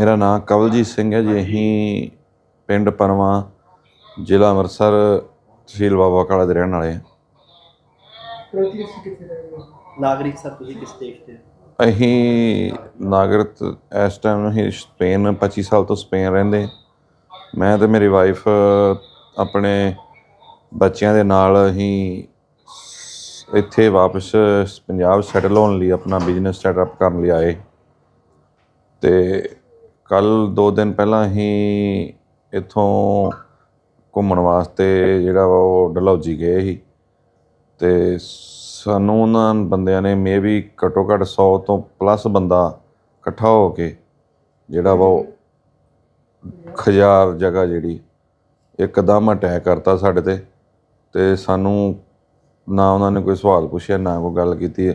ਮੇਰਾ ਨਾਮ ਕਵਲਜੀਤ ਸਿੰਘ ਹੈ ਜੀ। ਅਸੀਂ ਪਿੰਡ ਪਰਵਾਂ ਜ਼ਿਲ੍ਹਾ ਅੰਮ੍ਰਿਤਸਰ ਤਹਿਸੀਲ ਬਾਬਾ ਕਾਲਾ ਦੇ ਰਹਿਣ ਵਾਲੇ ਹਾਂ। ਨਾਗਰਿਕ ਸਰ ਤੁਸੀਂ ਕਿਸ ਦੇਸ਼ ਦੇ ਅਸੀਂ ਨਾਗਰਿਕ ਇਸ ਟਾਈਮ ਅਸੀਂ ਸਪੇਨ 25 ਸਾਲ ਤੋਂ ਸਪੇਨ ਰਹਿੰਦੇ ਮੈਂ ਤੇ ਮੇਰੀ ਵਾਈਫ ਆਪਣੇ ਬੱਚਿਆਂ ਦੇ ਨਾਲ ਅਸੀਂ ਇੱਥੇ ਵਾਪਸ ਪੰਜਾਬ ਸੈਟਲ ਹੋਣ ਲਈ ਆਪਣਾ ਬਿਜ਼ਨਸ ਸੈਟਅਪ ਕਰਨ ਲਈ ਆਏ। ਤੇ ਕੱਲ ਦੋ ਦਿਨ ਪਹਿਲਾਂ ਹੀ ਇੱਥੋਂ ਘੁੰਮਣ ਵਾਸਤੇ ਜਿਹੜਾ ਵਾ ਉਹ ਡਲਹੌਜੀ ਗਏ ਸੀ। ਤੇ ਸਾਨੂੰ ਉਹਨਾਂ ਬੰਦਿਆਂ ਨੇ ਮੇਬੀ ਘੱਟੋ ਘੱਟ 100 ਤੋਂ ਪਲੱਸ ਬੰਦਾ ਇਕੱਠਾ ਹੋ ਕੇ ਜਿਹੜਾ ਵਾ ਉਹ ਖਜਾਰ ਜਗ੍ਹਾ ਜਿਹੜੀ ਇੱਕਦਮ ਅਟੈਕ ਕਰਤਾ ਸਾਡੇ ਤੇ। ਤੇ ਸਾਨੂੰ ਨਾ ਉਹਨਾਂ ਨੇ ਕੋਈ ਸਵਾਲ ਪੁੱਛਿਆ, ਨਾ ਕੋਈ ਗੱਲ ਕੀਤੀ। ਹੈ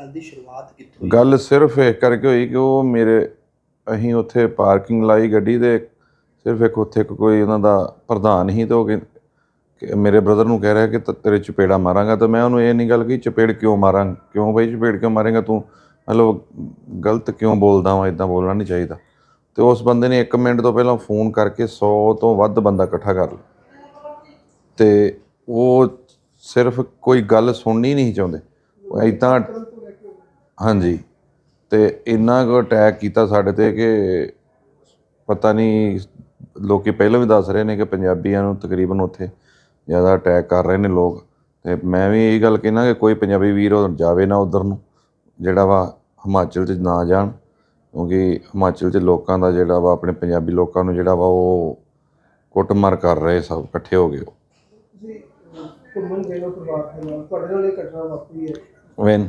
ਗੱਲ ਦੀ ਸ਼ੁਰੂਆਤ ਕਿੱਥੋਂ ਗੱਲ ਸਿਰਫ ਇਹ ਕਰਕੇ ਹੋਈ ਕਿ ਉਹ ਮੇਰੇ, ਅਸੀਂ ਉੱਥੇ ਪਾਰਕਿੰਗ ਲਾਈ ਗੱਡੀ ਦੇ, ਸਿਰਫ ਇੱਕ ਉੱਥੇ ਇੱਕ ਕੋਈ ਉਹਨਾਂ ਦਾ ਪ੍ਰਧਾਨ ਹੀ ਤੇ ਉਹ ਕਹਿ- ਮੇਰੇ ਬ੍ਰਦਰ ਨੂੰ ਕਹਿ ਰਿਹਾ ਕਿ ਤੇਰੇ ਚਪੇੜਾ ਮਾਰਾਂਗਾ ਤਾਂ ਮੈਂ ਉਹਨੂੰ ਇਹ ਨਹੀਂ ਗੱਲ ਕਿ ਚਪੇੜ ਕਿਉਂ ਮਾਰਾਂ? ਕਿਉਂ ਬਈ ਚਪੇੜ ਕਿਉਂ ਮਾਰੇਗਾ ਤੂੰ? ਮਤਲਬ ਗਲਤ ਕਿਉਂ ਬੋਲਦਾ ਵਾਂ? ਇਦਾਂ ਬੋਲਣਾ ਨਹੀਂ ਚਾਹੀਦਾ। ਤੇ ਉਸ ਬੰਦੇ ਨੇ 1 ਮਿੰਟ ਤੋਂ ਪਹਿਲਾਂ ਫੋਨ ਕਰਕੇ 100 ਤੋਂ ਵੱਧ ਬੰਦਾ ਇਕੱਠਾ ਕਰ ਲਿਆ। ਤੇ ਉਹ ਸਿਰਫ ਕੋਈ ਗੱਲ ਸੁਣਨੀ ਨਹੀਂ ਚਾਹੁੰਦੇ। ਉਹ ਇਦਾਂ ਹਾਂਜੀ। ਤੇ ਇੰਨਾ ਕੁ ਅਟੈਕ ਕੀਤਾ ਸਾਡੇ ਤੇ ਕਿ ਪਤਾ ਨਹੀਂ ਲੋਕੀ ਪਹਿਲਾਂ ਵੀ ਦੱਸ ਰਹੇ ਨੇ ਕਿ ਪੰਜਾਬੀਆਂ ਨੂੰ ਤਕਰੀਬਨ ਉੱਥੇ ਜ਼ਿਆਦਾ ਅਟੈਕ ਕਰ ਰਹੇ ਨੇ ਲੋਕ। ਤੇ ਮੈਂ ਵੀ ਇਹੀ ਗੱਲ ਕਹਿਣਾ ਕਿ ਕੋਈ ਪੰਜਾਬੀ ਵੀਰ ਜਾਵੇ ਨਾ ਉਧਰ ਨੂੰ ਜਿਹੜਾ ਵਾ ਹਿਮਾਚਲ 'ਚ ਨਾ ਜਾਣ। ਕਿਉਂਕਿ ਹਿਮਾਚਲ 'ਚ ਲੋਕਾਂ ਦਾ ਜਿਹੜਾ ਵਾ ਆਪਣੇ ਪੰਜਾਬੀ ਲੋਕਾਂ ਨੂੰ ਜਿਹੜਾ ਵਾ ਉਹ ਕੁੱਟਮਾਰ ਕਰ ਰਹੇ ਸਭ ਇਕੱਠੇ ਹੋ ਗਏ ਤੁਸੀਂ ਘੁੰਮਣ ਗਏ ਹੋ ਪਰਿਵਾਰ ਦੇ ਨਾਲ ਤੁਹਾਡੇ ਨਾਲ ਇਹ ਘਟਨਾ ਵਾਪਰੀ ਹੈ। ਵੈਨ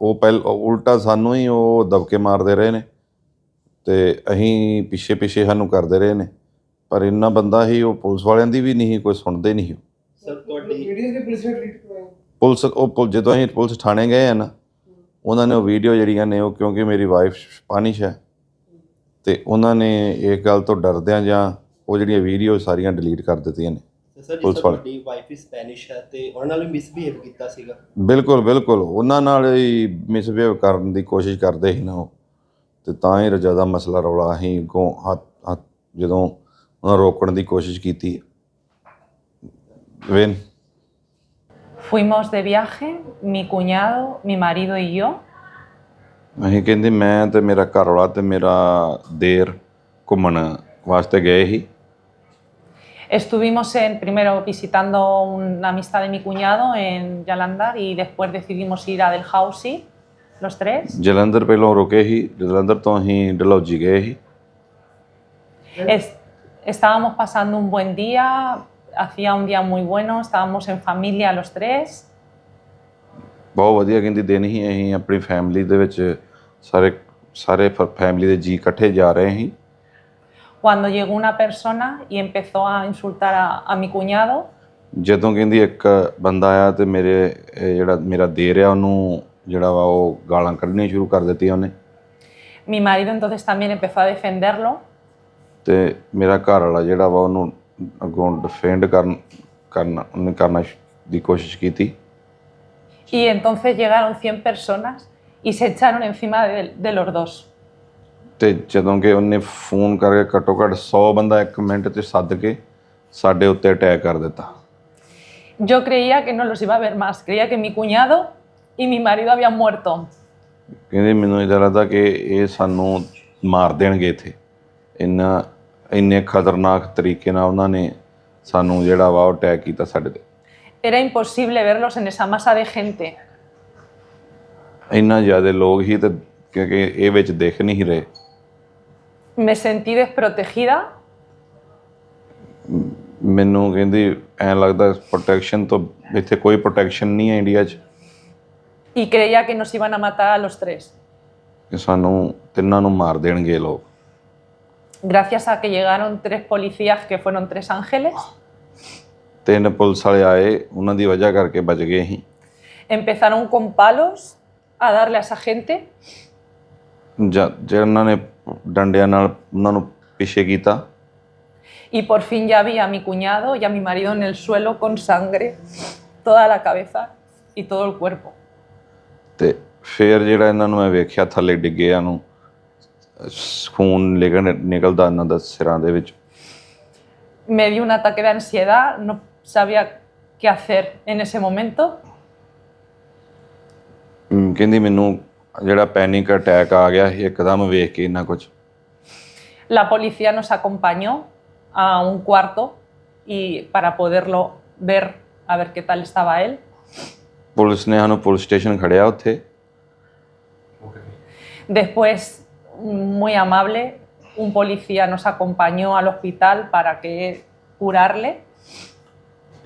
ਉਹ ਪਹਿਲ ਉਲਟਾ ਸਾਨੂੰ ਹੀ ਉਹ ਦਬਕੇ ਮਾਰਦੇ ਰਹੇ ਨੇ ਤੇ ਅਸੀਂ ਪਿੱਛੇ ਪਿੱਛੇ ਸਾਨੂੰ ਕਰਦੇ ਰਹੇ ਨੇ। ਪਰ ਇੰਨਾ ਬੰਦਾ ਹੀ ਉਹ ਪੁਲਿਸ ਵਾਲਿਆਂ ਦੀ ਵੀ ਨਹੀਂ ਕੋਈ ਸੁਣਦੇ ਨਹੀਂ ਸਰ ਤੁਹਾਡੀ ਪੁਲਿਸ ਨੇ ਡਿਲੀਟ ਕਰਵਾਈਆਂ ਪੁਲਿਸ ਉਹ ਪੁਲ- ਜਦੋਂ ਅਸੀਂ ਪੁਲਿਸ ਥਾਣੇ ਗਏ ਆ ਨਾ ਉਹਨਾਂ ਨੇ ਉਹ ਵੀਡੀਓ ਜਿਹੜੀਆਂ ਨੇ ਉਹ ਕਿਉਂਕਿ ਮੇਰੀ ਵਾਈਫ ਸਪੈਨਿਸ਼ ਹੈ ਤੇ ਉਹਨਾਂ ਨੇ ਇਹ ਗੱਲ ਤੋਂ ਡਰਦਿਆਂ ਜਾਂ ਉਹ ਜਿਹੜੀਆਂ ਵੀਡੀਓ ਸਾਰੀਆਂ ਡਿਲੀਟ ਕਰ ਦਿੱਤੀਆਂ ਨੇ। ਸਰ ਪੁਲਿਸ ਜਿਸ ਵਾਲੇ। ਤੁਹਾਡੀ ਵਾਈਫ ਹੀ ਸਪੈਨਿਸ਼ ਹੈ ਤੇ ਉਹਨਾਂ ਨਾਲ ਵੀ ਮਿਸਬੀਹੇਵ ਕੀਤਾ ਸੀਗਾ? ਬਿਲਕੁਲ ਬਿਲਕੁਲ। ਉਹਨਾਂ ਨਾਲ ਹੀ ਮਿਸਬਿਹੇਵ ਕਰਨ ਦੀ ਕੋਸ਼ਿਸ਼ ਕਰਦੇ ਸੀ ਨਾ ਉਹ। ਤੇ ਤਾਂ ਹੀ ਜ਼ਿਆਦਾ ਮਸਲਾ ਰੌਲਾ ਅਸੀਂ ਅੱਗੋਂ ਹੱਥ ਹੱਥ ਜਦੋਂ ਉਹਨਾਂ ਰੋਕਣ ਦੀ ਕੋਸ਼ਿਸ਼ ਕੀਤੀ। When Fuimos de viaje, mi cuñado, mi marido y yo. ਅਸੀਂ ਕਹਿੰਦੇ ਮੈਂ ਤੇ ਮੇਰਾ ਘਰ ਵਾਲਾ ਤੇ ਮੇਰਾ ਦੇਰ ਘੁੰਮਣ ਵਾਸਤੇ ਗਏ ਸੀ। Estuvimos en, primero visitando una amistad de mi cuñado en Yalandar y después decidimos ir a Delhousie, los tres. Jalandhar ਪਹਿਲਾਂ ਰੁਕੇ ਸੀ ਜਲੰਧਰ ਤੋਂ ਅਸੀਂ ਡਲਹੌਜੀ ਗਏ ਸੀ Es- estábamos pasando un buen día, hacía un día muy bueno, estábamos en familia los tres. ਬਹੁਤ ਵਧੀਆ ਕਹਿੰਦੀ ਦਿਨ ਹੀ ਅਸੀਂ ਆਪਣੀ ਫੈਮਿਲੀ ਦੇ ਵਿੱਚ ਸਾਰੇ ਸਾਰੇ ਫੈਮਿਲੀ ਦੇ ਜੀ ਇਕੱਠੇ ਜਾ ਰਹੇ ਸੀ Cuando llegó una persona y empezó a insultar a, a mi cuñado, ਜਦੋਂ ਕਹਿੰਦੀ ਇੱਕ ਬੰਦਾ ਆਇਆ ਤੇ ਮੇਰੇ ਇਹ ਜਿਹੜਾ ਮੇਰਾ ਦੇਰ ਆ ਉਹਨੂੰ ਜਿਹੜਾ ਵਾ ਉਹ ਗਾਲਾਂ ਕੱਢਣੀਆਂ ਸ਼ੁਰੂ ਕਰ ਦਿੱਤੀਆਂ ਉਹਨੇ mi marido entonces también empezó a defenderlo ਤੇ ਮੇਰਾ ਘਰ ਵਾਲਾ ਜਿਹੜਾ ਵਾ ਉਹਨੂੰ ਅੱਗੋਂ ਡਿਫੈਂਡ ਕਰਨ ਕਰਨਾ ਉਹਨੇ ਕਰਨਾ ਸ਼- ਦੀ ਕੋਸ਼ਿਸ਼ ਕੀਤੀ y entonces llegaron 100 personas y se echaron encima de, de los dos. ਤੇ ਜਦੋਂ ਕਿ ਉਹਨੇ ਫੋਨ ਕਰਕੇ ਘੱਟੋ ਘੱਟ 100 ਬੰਦਾ ਇੱਕ ਮਿੰਟ 'ਚ ਸੱਦ ਕੇ ਸਾਡੇ ਉੱਤੇ ਅਟੈਕ ਕਰ ਦਿੱਤਾ। Yo creía que no los iba a ver más, creía que mi cuñado y mi marido habían muerto. ਕਹਿੰਦੇ ਮੈਨੂੰ ਇਦਾਂ ਲੱਗਦਾ ਕਿ ਇਹ ਸਾਨੂੰ ਮਾਰ ਦੇਣਗੇ ਇੱਥੇ। ਇੰਨਾ ਇੰਨੇ ਖਤਰਨਾਕ ਤਰੀਕੇ ਨਾਲ ਉਹਨਾਂ ਨੇ ਸਾਨੂੰ ਜਿਹੜਾ ਵਾ ਉਹ ਅਟੈਕ ਕੀਤਾ ਸਾਡੇ ਤੇ। Era imposible verlos en esa masa de gente. ਇੰਨਾ ਜ਼ਿਆਦਾ ਲੋਕ ਹੀ ਤੇ ਕਿਉਂਕਿ ਇਹ ਵਿੱਚ ਦਿਖ ਨਹੀਂ ਰਹੇ। Me sentí desprotegida ਮੈਨੂੰ ਕਹਿੰਦੀ ਐਂ ਲੱਗਦਾ ਪ੍ਰੋਟੈਕਸ਼ਨ ਤੋਂ ਇੱਥੇ ਕੋਈ ਪ੍ਰੋਟੈਕਸ਼ਨ ਨਹੀਂ ਹੈ ਇੰਡੀਆ 'ਚ y creía que nos iban a matar a los tres. ਕਿ ਸਾਨੂੰ ਤਿੰਨਾਂ ਨੂੰ ਮਾਰ ਦੇਣਗੇ ਇਹ ਲੋਕ Gracias a que llegaron tres policías que fueron tres ángeles, ਤਿੰਨ ਪੁਲਿਸ ਵਾਲੇ ਆਏ ਉਹਨਾਂ ਦੀ ਵਜ੍ਹਾ ਕਰਕੇ ਬਚ ਗਏ ਅਸੀਂ empezaron con palos a darle a esa gente ਜਾਂ ਜਿਹਨਾਂ ਨੇ ਡੰਡਿਆਂ ਨਾਲ ਉਹਨਾਂ ਨੂੰ ਪਿੱਛੇ ਕੀਤਾ y por fin ya vi a mi cuñado y a mi marido en el suelo con sangre, toda la cabeza y todo el cuerpo. ਤੇ ਫਿਰ ਜਿਹੜਾ ਇਹਨਾਂ ਨੂੰ ਮੈਂ ਵੇਖਿਆ ਥੱਲੇ ਡਿੱਗਿਆਂ ਨੂੰ ਸ- ਖੂਨ ਨਿਕਲ ਨਿਕਲਦਾ ਇਹਨਾਂ ਦਾ ਸਿਰਾਂ ਦੇ ਵਿੱਚ Me dio un ataque de ansiedad, no sabía qué hacer en ese momento. ਹਮ, ਕਹਿੰਦੀ ਮੈਨੂੰ ਜਿਹੜਾ ਪੈਨਿਕ ਅਟੈਕ ਆ ਗਿਆ ਸੀ ਇੱਕਦਮ ਵੇਖ ਕੇ ਇੰਨਾ ਕੁਝ La policía nos acompañó a un cuarto y para poderlo ver, a ver qué tal estaba él. Police ਨੇ ਸਾਨੂੰ ਪੁਲਿਸ ਸਟੇਸ਼ਨ ਖੜਿਆ ਉੱਥੇ Después, muy amable, un policía nos acompañó al hospital para que curarle.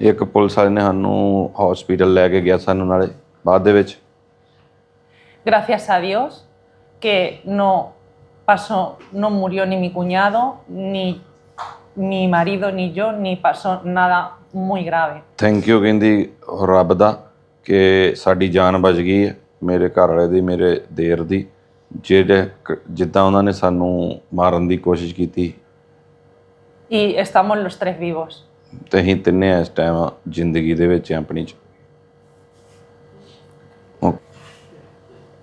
ਇੱਕ police ਵਾਲੇ ਨੇ ਸਾਨੂੰ hospital ਲੈ ਕੇ ਗਿਆ ਸਾਨੂੰ ਨਾਲੇ ਬਾਅਦ ਦੇ ਵਿੱਚ Gracias a Dios que no pasó, no murió ni mi cuñado, ni mi marido, ni yo, ni pasó nada muy grave. Thank you ਕਹਿੰਦੀ ਰੱਬ ਦਾ ਕਿ ਸਾਡੀ ਜਾਨ ਬਚ ਗਈ ਹੈ ਮੇਰੇ ਘਰ ਵਾਲੇ ਦੀ ਮੇਰੇ ਦੇਰ ਦੀ ਜਿਹੜੇ ਕ- ਜਿੱਦਾਂ ਉਹਨਾਂ ਨੇ ਸਾਨੂੰ ਮਾਰਨ ਦੀ ਕੋਸ਼ਿਸ਼ ਕੀਤੀ Y estamos los tres vivos. ਤੇ ਅਸੀਂ ਤਿੰਨੇ ਇਸ ਟਾਈਮ ਜ਼ਿੰਦਗੀ ਦੇ ਵਿੱਚ ਹਾਂ ਆਪਣੀ ਚ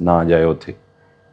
ਨਾ ਜਾਏ ਉੱਥੇ।